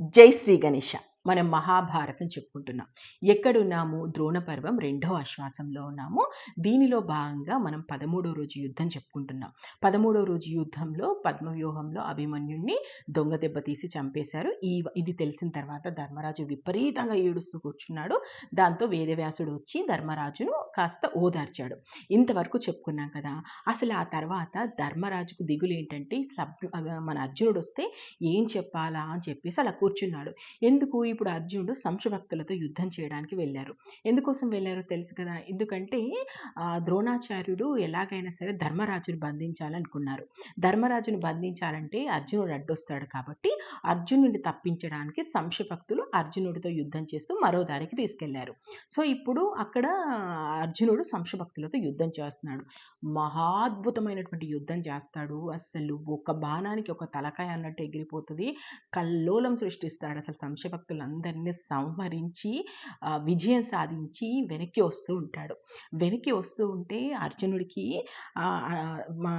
जय श्री गणेशा। మనం మహాభారతం చెప్పుకుంటున్నాం. ఎక్కడున్నాము? ద్రోణ పర్వం రెండో ఆశ్వాసంలో ఉన్నాము. దీనిలో భాగంగా మనం పదమూడో రోజు యుద్ధం చెప్పుకుంటున్నాం. పదమూడో రోజు యుద్ధంలో పద్మవ్యూహంలో అభిమన్యుణ్ణి దొంగ దెబ్బ తీసి చంపేశారు. ఈ ఇది తెలిసిన తర్వాత ధర్మరాజు విపరీతంగా ఏడుస్తూ కూర్చున్నాడు. దాంతో వేదవ్యాసుడు వచ్చి ధర్మరాజును కాస్త ఓదార్చాడు. ఇంతవరకు చెప్పుకున్నాం కదా! అసలు ఆ తర్వాత ధర్మరాజుకు దిగులు ఏంటంటే సభ్యు మన అర్జునుడు వస్తే ఏం చెప్పాలా అని చెప్పేసి అలా కూర్చున్నాడు. ఎందుకు ఇప్పుడు అర్జునుడు సంశభక్తులతో యుద్ధం చేయడానికి వెళ్ళారు. ఎందుకోసం వెళ్ళారో తెలుసు కదా? ఎందుకంటే ఆ, ద్రోణాచార్యుడు ఎలాగైనా సరే ధర్మరాజును బంధించాలనుకున్నారు. ధర్మరాజును బంధించాలంటే అర్జునుడు అడ్డొస్తాడు కాబట్టి అర్జునుడిని తప్పించడానికి సంశభక్తులు అర్జునుడితో యుద్ధం చేస్తూ మరో దారికి తీసుకెళ్ళారు. సో ఇప్పుడు అక్కడ అర్జునుడు సంశభక్తులతో యుద్ధం చేస్తున్నాడు. మహాద్భుతమైనటువంటి యుద్ధం చేస్తాడు. అసలు ఒక బాణానికి ఒక తలకాయ అన్నట్టు ఎగిరిపోతుంది. కల్లోలం సృష్టిస్తాడు అసలు సంశభక్తులందరినీ సంహరించి విజయం సాధించి వెనక్కి వస్తూ ఉంటాడు. వెనక్కి వస్తూ ఉంటే అర్జునుడికి మా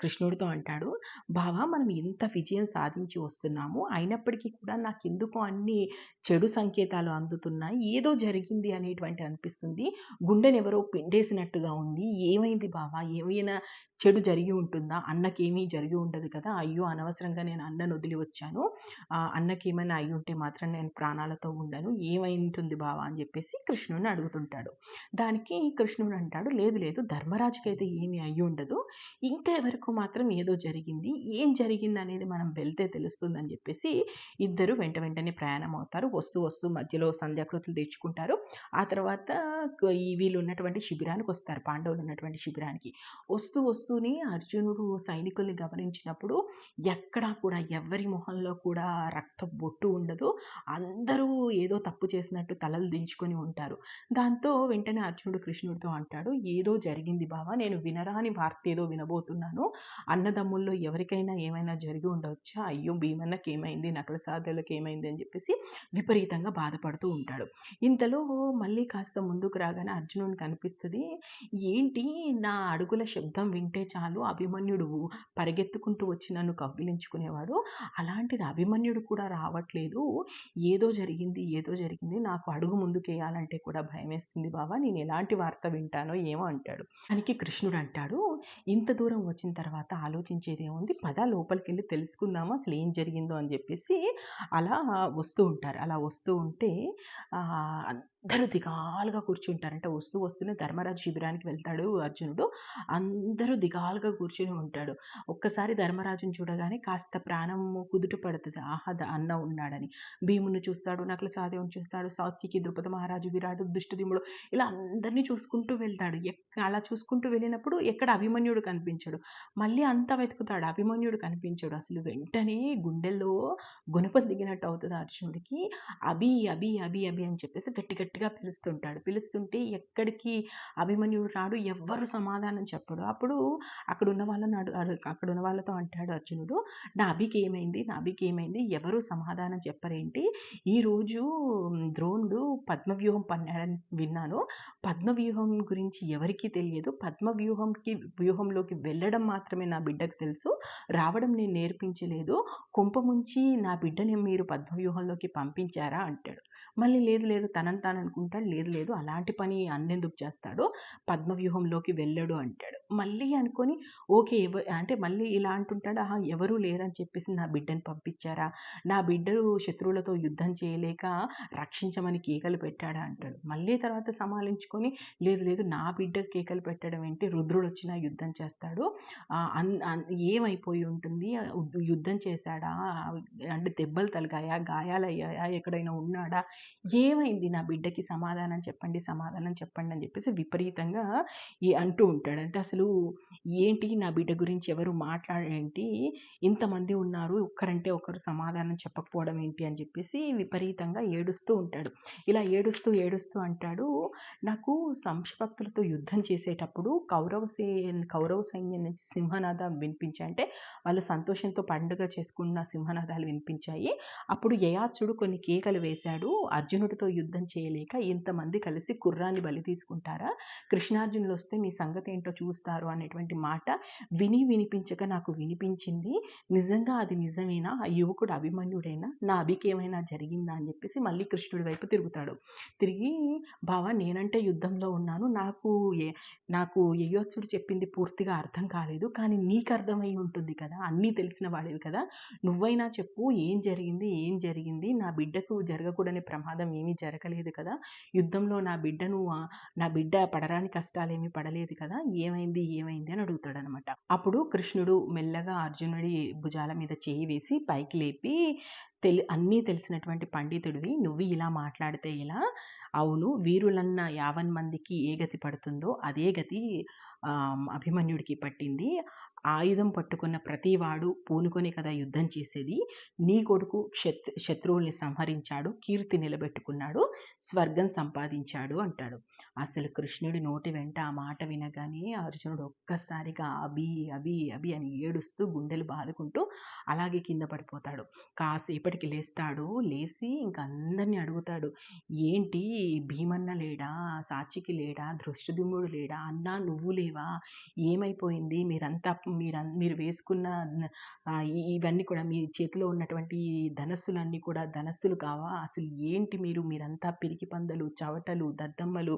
కృష్ణుడితో అంటాడు బావా మనం ఇంత విజయం సాధించి వస్తున్నాము. అయినప్పటికీ కూడా నాకు ఎందుకు అన్ని చెడు సంకేతాలు అందుతున్నాయి. ఏదో జరిగింది అనేటువంటి అనిపిస్తుంది. గుండెనెవరో పిండేసినట్టుగా ఉంది. ఏమైంది బావా? ఏమైనా చెడు జరిగి ఉంటుందా? అన్నకేమీ జరిగి ఉండదు కదా. అయ్యో అనవసరంగా నేను అన్నను వదిలి వచ్చాను. అన్నకేమైనా అన్నకి ఏమైనా అయి ఉంటే మాత్రం నేను ప్రాణాలతో ఉండను. ఏమై ఉంటుంది బావా అని చెప్పేసి కృష్ణుని అడుగుతుంటాడు. దానికి కృష్ణుడు అంటాడు లేదు లేదు ధర్మరాజుకి అయితే ఏమీ అయ్యి ఉండదు. ఇంకా వరకు మాత్రం ఏదో జరిగింది. ఏం జరిగింది అనేది మనం వెళ్తే తెలుస్తుందని చెప్పేసి ఇద్దరు వెంట వెంటనే ప్రయాణం అవుతారు. వస్తూ వస్తూ మధ్యలో సంధ్యాకృతులు తెచ్చుకుంటారు ఆ తర్వాత ఈ వీళ్ళు ఉన్నటువంటి శిబిరానికి వస్తారు. పాండవులు ఉన్నటువంటి శిబిరానికి. వస్తూ వస్తూ వస్తూనే అర్జునుడు సైనికుల్ని గమనించినప్పుడు ఎక్కడా కూడా ఎవరి మొహంలో కూడా రక్త బొట్టు ఉండదు. అందరూ ఏదో తప్పు చేసినట్టు తలలు దించుకొని ఉంటారు. దాంతో వెంటనే అర్జునుడు కృష్ణుడితో అంటాడు ఏదో జరిగింది బావా నేను వినరాని వార్త ఏదో వినబోతున్నాను. అన్నదమ్ముల్లో ఎవరికైనా ఏమైనా జరిగి ఉండవచ్చా అయ్యో భీమన్నకి ఏమైంది? నకల సాధులకు ఏమైంది? అని చెప్పేసి విపరీతంగా బాధపడుతూ ఉంటాడు. ఇంతలో మళ్ళీ కాస్త ముందుకు రాగానే అర్జునుడికి కనిపిస్తుంది ఏంటి? నా అడుగుల శబ్దం వింటే చాలు అభిమన్యుడు పరిగెత్తుకుంటూ వచ్చి నన్ను కవ్విలించుకునేవాడు. అలాంటిది అభిమన్యుడు కూడా రావట్లేదు. ఏదో జరిగింది ఏదో జరిగింది. నాకు అడుగు ముందుకేయాలంటే కూడా భయం వేస్తుంది బావా. నేను ఎలాంటి వార్త వింటానో ఏమో అంటాడు. దానికి కృష్ణుడు అంటాడు ఇంత దూరం వచ్చిన తర్వాత ఆలోచించేది ఏముంది? పద లోపలికి వెళ్ళి తెలుసుకుందాము? అసలు ఏం జరిగిందో? అని చెప్పేసి అలా వస్తూ ఉంటారు. అలా వస్తూ ఉంటే అందరూ దిగాలుగా కూర్చుంటారు అంటే వస్తూ వస్తూనే ధర్మరాజు శిబిరానికి వెళ్తాడు అర్జునుడు. అందరూ దిగాలుగా కూర్చుని ఉంటాడు. ఒక్కసారి ధర్మరాజుని చూడగానే కాస్త ప్రాణం కుదుట పడుతుంది. ఆహా అన్న ఉన్నాడని. భీముని చూస్తాడు నకుల సహదేవుని చూస్తాడు సాత్వికి ద్రుపద మహారాజు విరాడు దుష్టదిముడు ఇలా అందరినీ చూసుకుంటూ వెళ్తాడు. అలా చూసుకుంటూ వెళ్ళినప్పుడు ఎక్కడ అభిమన్యుడు కనిపించాడు. మళ్ళీ అంతా వెతుకుతాడు. అభిమన్యుడు కనిపించాడు. అసలు వెంటనే గుండెల్లో గుణపం దిగినట్టు అవుతుంది అర్జునుడికి. అభి అభి అభి అభి అని చెప్పేసి గట్టి గట్టిగా పిలుస్తుంటాడు. పిలుస్తుంటే ఎక్కడికి అభిమన్యుడు రాడు ఎవ్వరు సమాధానం చెప్పడు. అప్పుడు అక్కడ ఉన్న వాళ్ళని అక్కడ ఉన్న వాళ్ళతో అంటాడు అర్జునుడు నా అభికి ఏమైంది? నా అభికి ఏమైంది? ఎవరు సమాధానం చెప్పరేంటి? ఈరోజు ద్రోణుడు పద్మవ్యూహం పన్నాడని విన్నాను. పద్మవ్యూహం గురించి ఎవరికీ తెలియదు. పద్మవ్యూహంకి వ్యూహంలోకి వెళ్ళడం మాత్రమే నా బిడ్డకు తెలుసు. రావడం నేను నేర్పించలేదు. కుంప ముంచి నా బిడ్డని మీరు పద్మవ్యూహంలోకి పంపించారా? అంటాడు. మళ్ళీ లేదు లేదు తనని తాను అనుకుంటాడు. లేదు లేదు అలాంటి పని అన్నెందుకు చేస్తాడు? పద్మవ్యూహంలోకి వెళ్ళడు అంటాడు. మళ్ళీ అనుకొని ఓకే ఎవ అంటే మళ్ళీ ఇలా అంటుంటాడు ఆహా ఎవరూ లేరని చెప్పేసి నా బిడ్డని పంపించారా? నా బిడ్డలు శత్రువులతో యుద్ధం చేయలేక రక్షించమని కేకలు పెట్టాడా? అంటాడు. మళ్ళీ తర్వాత సమాలించుకొని లేదు లేదు నా బిడ్డ కేకలు పెట్టడం ఏంటి? రుద్రుడు వచ్చినా యుద్ధం చేస్తాడు. అన్ ఏమైపోయి ఉంటుంది? యుద్ధం చేశాడా? అంటే దెబ్బలు తలిగాయా గాయాలయ్యాయా? ఎక్కడైనా ఉన్నాడా? ఏమైంది నా బిడ్డకి సమాధానం చెప్పండి సమాధానం చెప్పండి అని చెప్పేసి విపరీతంగా ఈ అంటూ ఉంటాడు. అంటే అసలు ఏంటి నా బిడ్డ గురించి ఎవరు మాట్లాడేంటి ఇంతమంది ఉన్నారు ఒక్కరంటే ఒకరు సమాధానం చెప్పకపోవడం ఏంటి అని చెప్పేసి విపరీతంగా ఏడుస్తూ ఉంటాడు. ఇలా ఏడుస్తూ ఏడుస్తూ అంటాడు. నాకు సంశభక్తులతో యుద్ధం చేసేటప్పుడు కౌరవ సే కౌరవ సైన్యం నుంచి సింహనాదం వినిపించాయి. అంటే వాళ్ళు సంతోషంతో పండుగ చేసుకున్న సింహనాదాలు వినిపించాయి. అప్పుడు యయాచుడు కొన్ని కేకలు వేశాడు. అర్జునుడితో యుద్ధం చేయలేక ఇంతమంది కలిసి కుర్రాన్ని బలి తీసుకుంటారా? కృష్ణార్జునులు వస్తే మీ సంగతి ఏంటో చూస్తారు అనేటువంటి మాట విని వినిపించక నాకు వినిపించింది. నిజంగా అది నిజమేనా? ఆ యువకుడు అభిమన్యుడైనా? నా అభికి ఏమైనా జరిగిందా అని చెప్పేసి మళ్ళీ కృష్ణుడి వైపు తిరుగుతాడు. తిరిగి బావా నేనంటే యుద్ధంలో ఉన్నాను. నాకు నాకు యయోత్సుడు చెప్పింది పూర్తిగా అర్థం కాలేదు. కానీ నీకు అర్థమై ఉంటుంది కదా. అన్నీ తెలిసిన వాడివి కదా. నువ్వైనా చెప్పు. ఏం జరిగింది? ఏం జరిగింది? నా బిడ్డకు జరగకూడని ప్రమాదం ప్రమాదం ఏమీ జరగలేదు కదా. యుద్ధంలో నా బిడ్డను నా బిడ్డ పడరాని కష్టాలేమీ పడలేదు కదా. ఏమైంది ఏమైంది అని అడుగుతాడనమాట. అప్పుడు కృష్ణుడు మెల్లగా అర్జునుడి భుజాల మీద చేయి వేసి పైకి లేపి తెలి అన్నీ తెలిసినటువంటి పండితుడివి నువ్వు ఇలా మాట్లాడితే ఇలా అవును వీరులన్న యావన్ మందికి ఏ గతి పడుతుందో అదే గతి అభిమన్యుడికి పట్టింది. ఆయుధం పట్టుకున్న ప్రతివాడు పూనుకొని కదా యుద్ధం చేసేది. నీ కొడుకు శత్ శత్రువుల్ని సంహరించాడు కీర్తి నిలబెట్టుకున్నాడు స్వర్గం సంపాదించాడు అంటాడు. అసలు కృష్ణుడి నోటి వెంట ఆ మాట వినగానే అర్జునుడు ఒక్కసారిగా అభి అభి అభి అని ఏడుస్తూ గుండెలు బాదుకుంటూ అలాగే కింద పడిపోతాడు. కాసేపటికి లేస్తాడు లేచి ఇంకా అందరినీ అడుగుతాడు ఏంటి భీమన్న లేడా సాచికి లేడా దృష్టదుమ్ముడు లేడా అన్నా నువ్వు లేవా ఏమైపోయింది? మీరంతా మీరు మీరు వేసుకున్న ఇవన్నీ కూడా మీ చేతిలో ఉన్నటువంటి ధనస్సులన్నీ కూడా ధనస్సులు కావా? అసలు ఏంటి మీరు? మీరంతా పిరికి పందలు చవటలు దద్దమ్మలు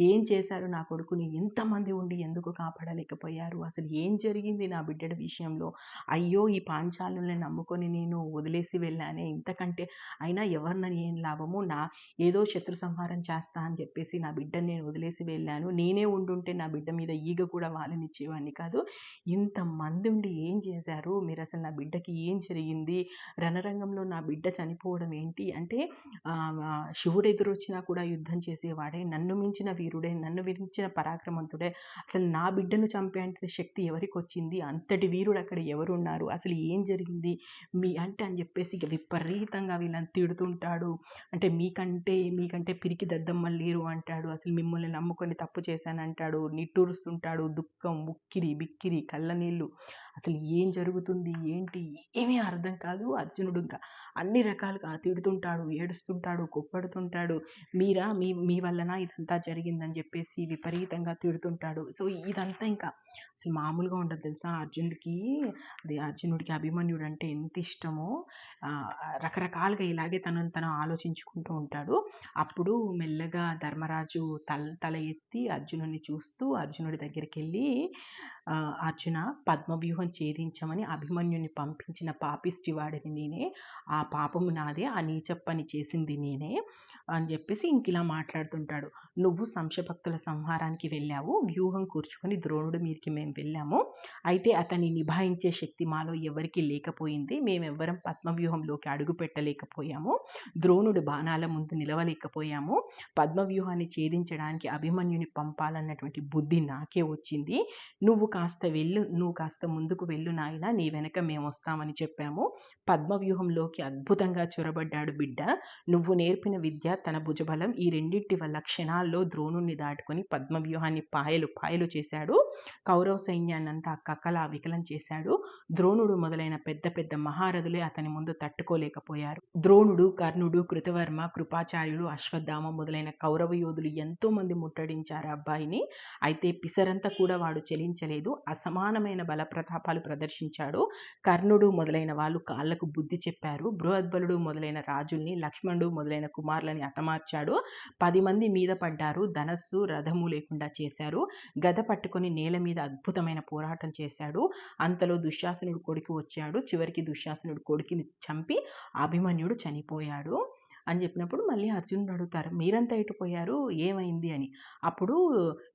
ఏం చేశారు నా కొడుకుని? ఎంతమంది ఉండి ఎందుకు కాపాడలేకపోయారు? అసలు ఏం జరిగింది నా బిడ్డడి విషయంలో? అయ్యో ఈ పాంచాలను నమ్ముకొని నేను వదిలేసి వెళ్ళానే. ఇంతకంటే అయినా ఎవరినని ఏం లాభము? నా ఏదో శత్రు సంహారం చేస్తా అని చెప్పేసి నా బిడ్డని నేను వదిలేసి వెళ్ళాను. నేనే ఉండుంటే నా బిడ్డ మీద ఈగ కూడా వాళ్ళనిచ్చేవాడిని కాదు. ఇంతమంది ఉండి ఏం చేశారు? మీరు అసలు నా బిడ్డకి ఏం జరిగింది? రణరంగంలో నా బిడ్డ చనిపోవడం ఏంటి? అంటే శివుడు ఎదురొచ్చినా కూడా యుద్ధం చేసేవాడే నన్ను మించిన వీరుడే నన్ను మించిన పరాక్రమంతుడే. అసలు నా బిడ్డను చంపేంత శక్తి ఎవరికి వచ్చింది అంతటి వీరుడు అక్కడ ఎవరున్నారు? అసలు ఏం జరిగింది? మీ అంటే అని చెప్పేసి ఇక విపరీతంగా వీళ్ళని తిడుతుంటాడు. అంటే మీకంటే మీకంటే పిరికి దద్దమ్మలు లేరు అంటాడు. అసలు మిమ్మల్ని నమ్ముకొని తప్పు చేశానంటాడు. నిట్టూరుస్తుంటాడు. దుఃఖం ఉక్కిరి బిక్కిరి కళ్ళని నీళ్ళు. అసలు ఏం జరుగుతుంది? ఏంటి? ఏమీ అర్థం కాదు. అర్జునుడు ఇంకా అన్ని రకాలుగా తిడుతుంటాడు ఏడుస్తుంటాడు కొప్పడుతుంటాడు. మీరా? మీ మీ వలన ఇదంతా జరిగిందని చెప్పేసి విపరీతంగా తిడుతుంటాడు. సో ఇదంతా ఇంకా అసలు మామూలుగా ఉండదు తెలుసా? అర్జునుడికి అది అర్జునుడికి అభిమన్యుడు అంటే ఎంత ఇష్టమో రకరకాలుగా ఇలాగే తనను తను ఆలోచించుకుంటూ ఉంటాడు. అప్పుడు మెల్లగా ధర్మరాజు తల తల ఎత్తి అర్జునుడిని చూస్తూ అర్జునుడి దగ్గరికి వెళ్ళి అర్జున పద్మవ్యూహం ఛేదించమని అభిమన్యుని పంపించిన పాపిష్టి వాడిని నేనే. ఆ పాపము నాదే ఆ నీచ పని చేసింది నేనే అని చెప్పేసి ఇంక ఇలా మాట్లాడుతుంటాడు. నువ్వు సంశభక్తుల సంహారానికి వెళ్ళావు వ్యూహం కూర్చుకొని ద్రోణుడి మీదకి మేము వెళ్ళాము. అయితే అతన్ని నిభాయించే శక్తి మాలో ఎవరికీ లేకపోయింది. మేమెవ్వరం పద్మవ్యూహంలోకి అడుగు పెట్టలేకపోయాము. ద్రోణుడు బాణాల ముందు నిలవలేకపోయాము. పద్మవ్యూహాన్ని ఛేదించడానికి అభిమన్యుని పంపాలన్నటువంటి బుద్ధి నాకే వచ్చింది. నువ్వు కాస్త వెళ్ళు నువ్వు కాస్త ముందుకు వెళ్ళు నాయన నీ వెనక మేము వస్తామని చెప్పాము. పద్మవ్యూహంలోకి అద్భుతంగా చొరబడ్డాడు బిడ్డ. నువ్వు నేర్పిన విద్య తన భుజబలం ఈ రెండింటి వల్ల క్షణాల్లో ద్రోణుణ్ణి దాటుకొని పద్మవ్యూహాన్ని పాయలు పాయలు చేశాడు. కౌరవ సైన్యాన్నంతా అంతా వికలం చేశాడు. ద్రోణుడు మొదలైన పెద్ద పెద్ద మహారథులే అతని ముందు తట్టుకోలేకపోయారు. ద్రోణుడు కర్ణుడు కృతవర్మ కృపాచార్యుడు అశ్వత్థామ మొదలైన కౌరవ యోధులు ఎంతో మంది ముట్టడించారు అబ్బాయిని. అయితే పిసరంతా కూడా వాడు చెలించలేదు. అసమానమైన బల ప్రతాపాలు ప్రదర్శించాడు. కర్ణుడు మొదలైన వాళ్ళు కాళ్ళకు బుద్ధి చెప్పారు. బృహద్బలుడు మొదలైన రాజుల్ని లక్ష్మణుడు మొదలైన కుమారులని హతమార్చాడు. పది మంది మీద పడ్డారు. ధనస్సు రథము లేకుండా చేశారు. గద పట్టుకొని నేల మీద అద్భుతమైన పోరాటం చేశాడు. అంతలో దుశ్శాసనుడు కొడుకు వచ్చాడు. చివరికి దుశ్శాసనుడు కొడుకుని చంపి అభిమన్యుడు చనిపోయాడు. అని చెప్పినప్పుడు మళ్ళీ అర్జునుడు అడుగుతారు మీరంతా ఎటుపోయారు ఏమైంది? అని. అప్పుడు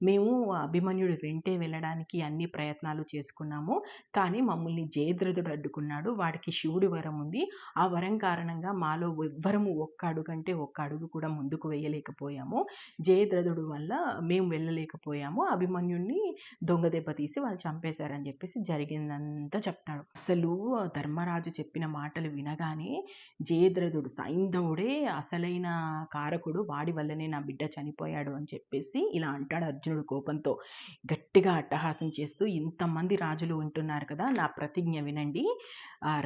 మేము అభిమన్యుడు వెంటే వెళ్ళడానికి అన్ని ప్రయత్నాలు చేసుకున్నాము. కానీ మమ్మల్ని జయద్రథుడు అడ్డుకున్నాడు. వాడికి శివుడి వరం ఉంది. ఆ వరం కారణంగా మాలో ఎవ్వరము ఒక్క అడుగు అంటే ఒక్క అడుగు కూడా ముందుకు వేయలేకపోయాము. జయద్రథుడు వల్ల మేము వెళ్ళలేకపోయాము. అభిమన్యుడిని దొంగ దెబ్బ తీసి వాళ్ళు చంపేశారని చెప్పేసి జరిగిందంతా చెప్తాడు. అసలు ధర్మరాజు చెప్పిన మాటలు వినగానే జయద్రథుడు సైంధవుడే అసలైన కారకుడు వాడి వల్లనే నా బిడ్డ చనిపోయాడు అని చెప్పేసి ఇలా అంటాడు అర్జునుడు కోపంతో. గట్టిగా అట్టహాసం చేస్తూ ఇంతమంది రాజులు ఉంటున్నారు కదా నా ప్రతిజ్ఞ వినండి.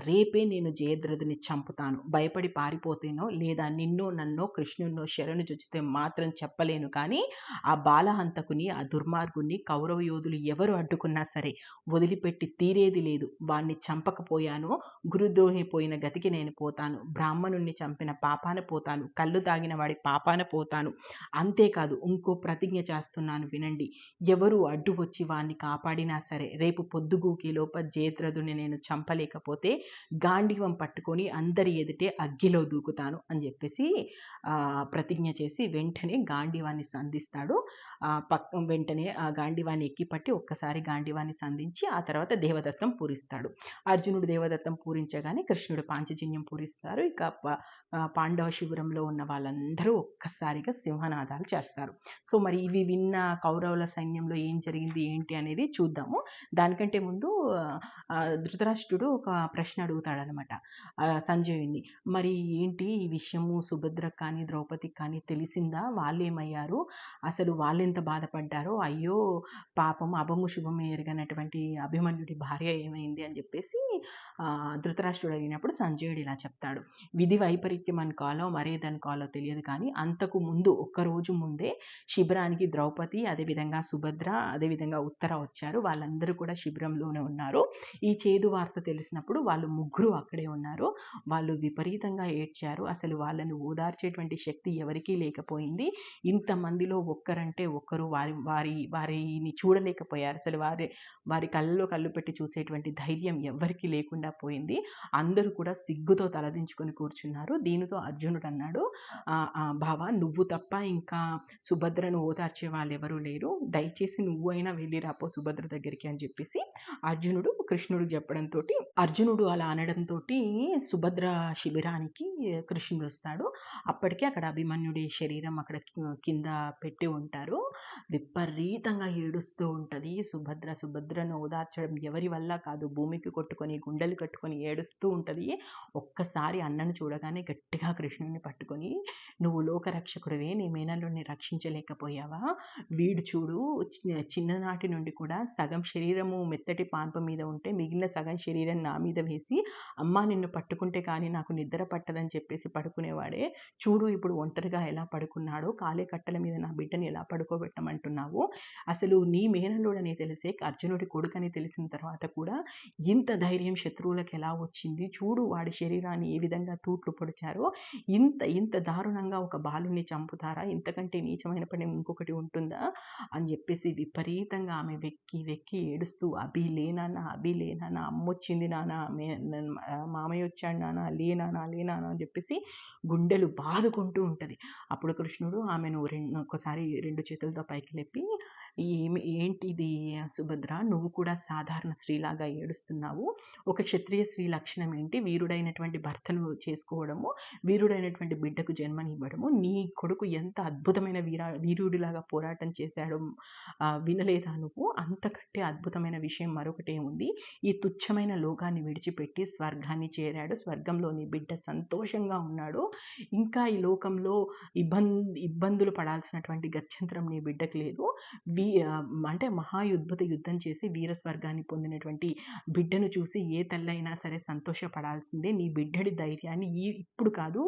రేపే నేను జయద్రథుని చంపుతాను. భయపడి పారిపోతేనో లేదా నిన్నో నన్నో కృష్ణున్నో శరణు చుచితే మాత్రం చెప్పలేను. కానీ ఆ బాలహంతకుని ఆ దుర్మార్గుని కౌరవ యోధులు ఎవరు అడ్డుకున్నా సరే వదిలిపెట్టి తీరేది లేదు. వాణ్ణి చంపకపోయానో. గురుద్రోహి పోయిన గతికి నేను పోతాను. బ్రాహ్మణుణ్ణి చంపిన పాపాన పోతాను. కళ్ళు తాగిన వాడి పాపాన పోతాను. అంతేకాదు ఇంకో ప్రతిజ్ఞ చేస్తున్నాను వినండి. ఎవరు అడ్డు వచ్చి వాణ్ణి కాపాడినా సరే రేపు పొద్దుగూకి లోప జయద్రథుని నేను చంపలేకపోతే గాంధీవం పట్టుకొని అందరి ఎదుటే అగ్గిలో దూకుతాను అని చెప్పేసి ప్రతిజ్ఞ చేసి వెంటనే గాంధీవాన్ని సంధిస్తాడు. పక్క వెంటనే ఆ గాంధీవాన్ని ఎక్కిపట్టి ఒక్కసారి గాంధీవాన్ని సంధించి ఆ తర్వాత దేవదత్తం పూరిస్తాడు. అర్జునుడు దేవదత్తం పూరించగానే కృష్ణుడు పాంచజన్యం పూరిస్తారు. ఇక పాండవ శిబిరంలో ఉన్న వాళ్ళందరూ ఒక్కసారిగా సింహనాదాలు చేస్తారు. సో మరి ఇవి విన్న కౌరవుల సైన్యంలో ఏం జరిగింది ఏంటి అనేది చూద్దాము. దానికంటే ముందు ధృతరాష్ట్రుడు ఒక ప్రశ్న అడుగుతాడనమాట సంజయుని మరి ఏంటి ఈ విషయము? సుభద్ర కానీ ద్రౌపదికి కానీ తెలిసిందా? వాళ్ళు ఏమయ్యారు అసలు వాళ్ళు ఎంత బాధపడ్డారో? అయ్యో పాపం అభము శుభము ఎరగనటువంటి అభిమన్యుడి భార్య ఏమైంది? అని చెప్పేసి ధృతరాష్ట్రుడు అడిగినప్పుడు సంజయుడు ఇలా చెప్తాడు. విధి వైపరీత్యం అనుకోవాలో మరేదనుకోవాలో తెలియదు కానీ అంతకు ముందు ఒక్కరోజు ముందే శిబిరానికి ద్రౌపది అదేవిధంగా సుభద్ర అదేవిధంగా ఉత్తర వచ్చారు. వాళ్ళందరూ కూడా శిబిరంలోనే ఉన్నారు. ఈ చేదు వార్త తెలిసినప్పుడు వాళ్ళు ముగ్గురు అక్కడే ఉన్నారు. వాళ్ళు విపరీతంగా ఏడ్చారు. అసలు వాళ్ళని ఓదార్చేటువంటి శక్తి ఎవరికీ లేకపోయింది. ఇంతమందిలో ఒక్కరంటే ఒక్కరు వారి వారి వారిని చూడలేకపోయారు. అసలు వారి వారి కళ్ళలో కళ్ళు పెట్టి చూసేటువంటి ధైర్యం ఎవరికీ లేకుండా పోయింది. అందరూ కూడా సిగ్గుతో తలదించుకొని కూర్చున్నారు. దీనితో అర్జునుడు అన్నాడు బావా నువ్వు తప్ప ఇంకా సుభద్రను ఓదార్చే వాళ్ళు ఎవరూ లేరు. దయచేసి నువ్వు అయినా వెళ్ళి రాపో సుభద్ర దగ్గరికి అని చెప్పేసి అర్జునుడు కృష్ణుడు చెప్పడంతో అర్జునుడు అలా అనడంతో సుభద్ర శిబిరానికి కృష్ణుడు వస్తాడు. అప్పటికే అక్కడ అభిమన్యుడి శరీరం అక్కడ కింద పెట్టి ఉంటారు. విపరీతంగా ఏడుస్తూ ఉంటుంది. సుభద్ర సుభద్రను ఓదార్చడం ఎవరి వల్ల కాదు. భూమికి కొట్టుకొని గుండెలు కట్టుకొని ఏడుస్తూ ఉంటుంది. ఒక్కసారి అన్నను చూడగానే గట్టిగా కృష్ణుడిని పట్టుకొని నువ్వు లోకరక్షకుడివే నీ మేనల్లోని రక్షించలేకపోయావా? వీడు చూడు చిన్ననాటి నుండి కూడా సగం శరీరము మెత్తటి పాన్ప మీద ఉంటే మిగిలిన సగం శరీరం నా మీద వేసి అమ్మ నిన్ను పట్టుకుంటే కానీ నాకు నిద్ర పట్టదని చెప్పేసి పడుకునేవాడే. చూడు ఇప్పుడు ఒంటరిగా ఎలా పడుకున్నాడో కాలే కట్టల మీద నా బిడ్డని ఎలా పడుకోబెట్టమంటున్నావు అసలు నీ మేనల్లుడని తెలిసే అర్జునుడి కొడుకని తెలిసిన తర్వాత కూడా ఇంత ధైర్యం శత్రువులకు ఎలా వచ్చింది? చూడు వాడి శరీరాన్ని ఏ విధంగా తూట్లు పొడిచారో. ఇంత ఇంత దారుణంగా ఒక బాలుని చంపుతారా? ఇంతకంటే నీచమైన పని ఇంకొకటి ఉంటుందా? అని చెప్పేసి విపరీతంగా ఆమె వెక్కి వెక్కి ఏడుస్తూ అభి లేనా అభి లేనా అమ్మొచ్చింది నాన్న మామయ్య వచ్చాడు నాన్న లేనానా లేనానా అని చెప్పేసి గుండెలు బాదుకుంటూ ఉంటుంది. అప్పుడు కృష్ణుడు ఆమెను రెండు ఒకసారి రెండు చేతులతో పైకి లేపి ఏమి ఏంటిది సుభద్ర? నువ్వు కూడా సాధారణ స్త్రీలాగా ఏడుస్తున్నావు. ఒక క్షత్రియ స్త్రీ లక్షణం ఏంటి? వీరుడైనటువంటి భర్తను చేసుకోవడము వీరుడైనటువంటి బిడ్డకు జన్మనివ్వడము నీ కొడుకు ఎంత అద్భుతమైన వీరా వీరుడిలాగా పోరాటం చేశాడు వినలేదా నువ్వు? అంతకంటే అద్భుతమైన విషయం మరొకటే ఉంది ఈ తుచ్చమైన లోకాన్ని విడిచిపెట్టి స్వర్గాన్ని చేరాడు. స్వర్గంలో నీ బిడ్డ సంతోషంగా ఉన్నాడు. ఇంకా ఈ లోకంలో ఇబ్బంది ఇబ్బందులు పడాల్సినటువంటి గత్యంతరం నీ బిడ్డకు లేదు. వీ అంటే మహాయుద్భుత యుద్ధం చేసి వీర స్వర్గాన్ని పొందినటువంటి బిడ్డను చూసి ఏ తల్లైనా సరే సంతోషపడాల్సిందే. నీ బిడ్డడి ధైర్యాన్ని ఈ ఇప్పుడు కాదు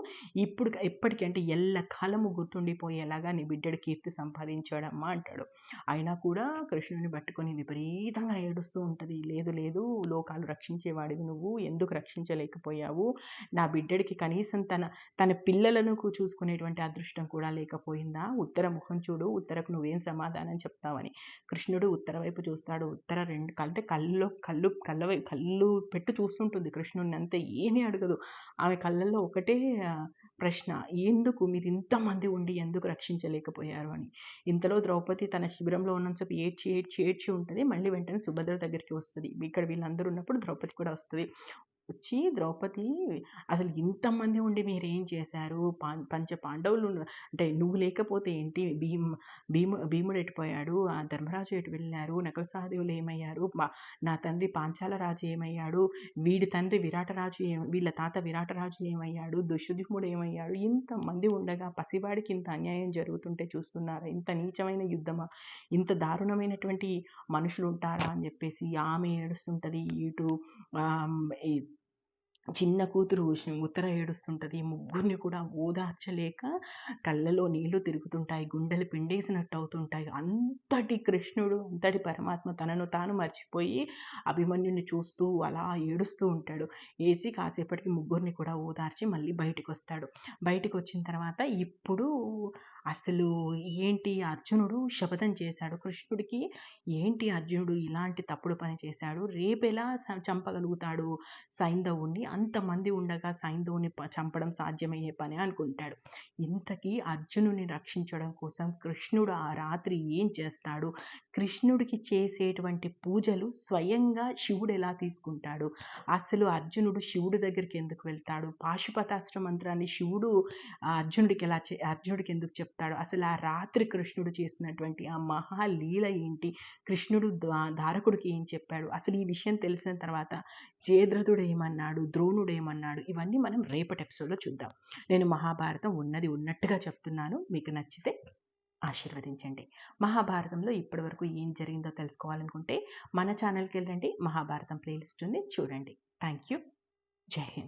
ఇప్పుడు ఎప్పటికీ అంటే ఎల్ల కాలము గుర్తుండిపోయేలాగా నీ బిడ్డడి కీర్తి సంపాదించాడమ్మా అంటాడు. అయినా కూడా కృష్ణుని పట్టుకొని విపరీతంగా ఏడుస్తూ ఉంటుంది. లేదు లేదు లోకాలు రక్షించేవాడివి నువ్వు ఎందుకు రక్షించలేకపోయావు? నా బిడ్డడికి కనీసం తన తన పిల్లలను చూసుకునేటువంటి అదృష్టం కూడా లేకపోయిందా? ఉత్తర ముఖం చూడు ఉత్తరకు నువ్వేం సమాధానం చెప్తావని. కృష్ణుడు ఉత్తర వైపు చూస్తాడు. ఉత్తర రెండు అంటే కళ్ళు కళ్ళు కళ్ళ కళ్ళు పెట్టి చూస్తుంటుంది కృష్ణుడిని అంతే. ఏమీ అడగదు. ఆమె కళ్ళల్లో ఒకటే ప్రశ్న ఎందుకు మీరు ఇంతమంది ఉండి ఎందుకు రక్షించలేకపోయారు? అని. ఇంతలో ద్రౌపది తన శిబిరంలో ఉన్నంతసేపు ఏడ్చి ఏడ్చి ఏడ్చి ఉంటుంది. మళ్ళీ వెంటనే సుభద్ర దగ్గరికి వస్తుంది. ఇక్కడ వీళ్ళందరూ ఉన్నప్పుడు ద్రౌపది కూడా వస్తుంది. వచ్చి ద్రౌపది అసలు ఇంతమంది ఉండి మీరేం చేశారు? పాం పంచ పాండవులు అంటే నువ్వు లేకపోతే ఏంటి? భీమ్ భీము భీముడు ఎటుపోయాడు ఆ ధర్మరాజు ఎటు వెళ్ళారు? నకుల సహదేవులు ఏమయ్యారు? మా- నా తండ్రి పాంచాల రాజు ఏమయ్యాడు? వీడి తండ్రి విరాటరాజు ఏ వీళ్ళ తాత విరాటరాజు ఏమయ్యాడు? దుష్యుదిముడు ఏమయ్యాడు? ఇంతమంది ఉండగా పసివాడికి ఇంత అన్యాయం జరుగుతుంటే చూస్తున్నారా? ఇంత నీచమైన యుద్ధమా? ఇంత దారుణమైనటువంటి మనుషులు ఉంటారా? అని చెప్పేసి ఆమె ఏడుస్తుంటది ఇటు చిన్న కూతురు ఉత్తర ఏడుస్తుంటుంది. ముగ్గురిని కూడా ఓదార్చలేక కళ్ళలో నీళ్ళు తిరుగుతుంటాయి. గుండెలు పిండేసినట్టు అవుతుంటాయి అంతటి కృష్ణుడు అంతటి పరమాత్మ తనను తాను మర్చిపోయి అభిమన్యుని చూస్తూ అలా ఏడుస్తూ ఉంటాడు. ఏసి కాసేపటికి ముగ్గురిని కూడా ఓదార్చి మళ్ళీ బయటకు వస్తాడు బయటికి వచ్చిన తర్వాత ఇప్పుడు అసలు ఏంటి అర్జునుడు శపథం చేశాడు కృష్ణుడికి? ఏంటి అర్జునుడు ఇలాంటి తప్పుడు పని చేశాడు? రేపెలా చ- చంపగలుగుతాడు సైంధవుణ్ణి అంతమంది ఉండగా సైంధవుని ప- చంపడం సాధ్యమయ్యే పని అనుకుంటాడు. ఇంతకీ అర్జునుని రక్షించడం కోసం కృష్ణుడు ఆ రాత్రి ఏం చేస్తాడు? కృష్ణుడికి చేసేటువంటి పూజలు స్వయంగా శివుడు ఎలా తీసుకుంటాడు? అసలు అర్జునుడు శివుడి దగ్గరికి ఎందుకు వెళ్తాడు? పాశుపతాస్త్ర మంత్రాన్ని శివుడు ఆ అర్జునుడికి ఎలా చే అర్జునుడికి ఎందుకు చెప్తాడు? అసలు ఆ రాత్రి కృష్ణుడు చేసినటువంటి ఆ మహాలీల ఏంటి? కృష్ణుడు దారకుడికి ధారకుడికి ఏం చెప్పాడు? అసలు ఈ విషయం తెలిసిన తర్వాత జయద్రథుడు ఏమన్నాడు? ద్రో ఏమన్నాడు ఇవన్నీ మనం రేపటి ఎపిసోడ్లో చూద్దాం. నేను మహాభారతం ఉన్నది ఉన్నట్టుగా చెప్తున్నాను. మీకు నచ్చితే ఆశీర్వదించండి. మహాభారతంలో ఇప్పటివరకు ఏం జరిగిందో తెలుసుకోవాలనుకుంటే మన ఛానల్కి వెళ్ళండి. మహాభారతం ప్లేలిస్ట్ ఉంది చూడండి. థ్యాంక్ యూ జై హింద్.